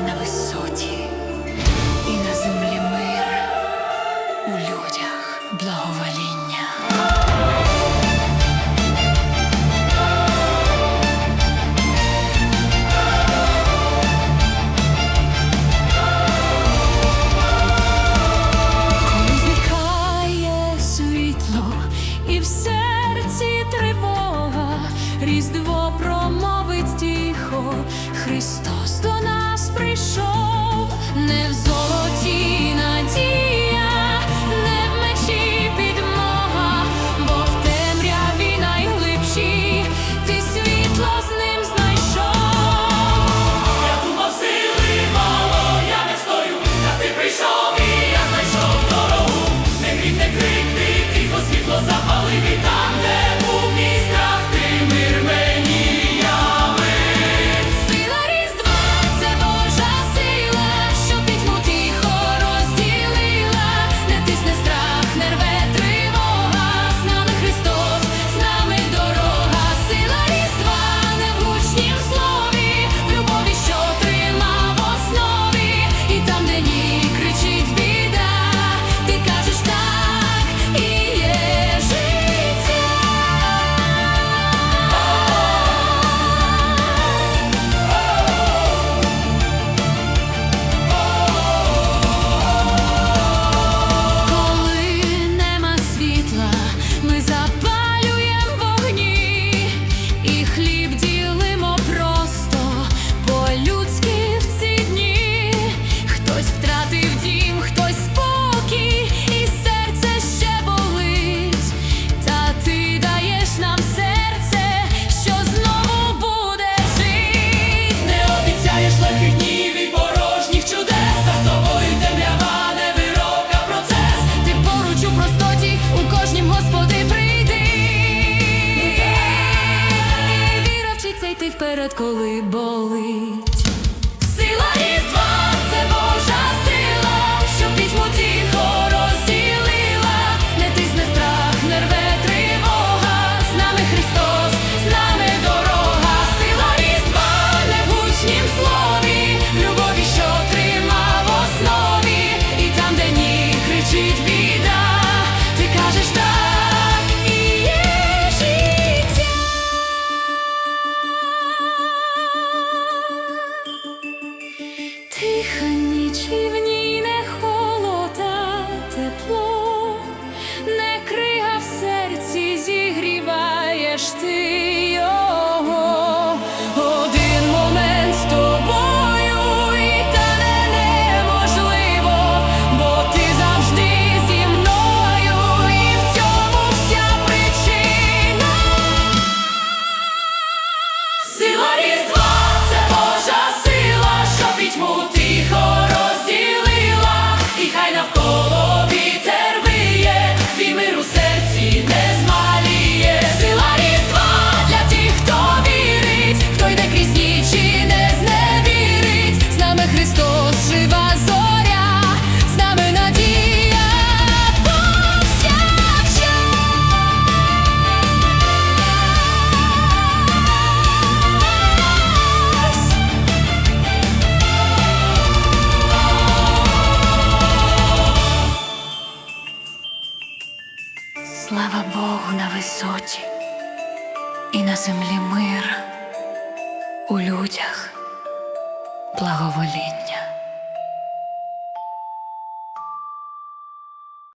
на висоті і на землі мир у людях благовоління. Коли зникає світло і в серці тривога, різдво промовить. Христос до нас прийшов не в золоті. mas a. paz. вперед, коли болить. Слава Богу на висоті і на землі мир у людях благовоління.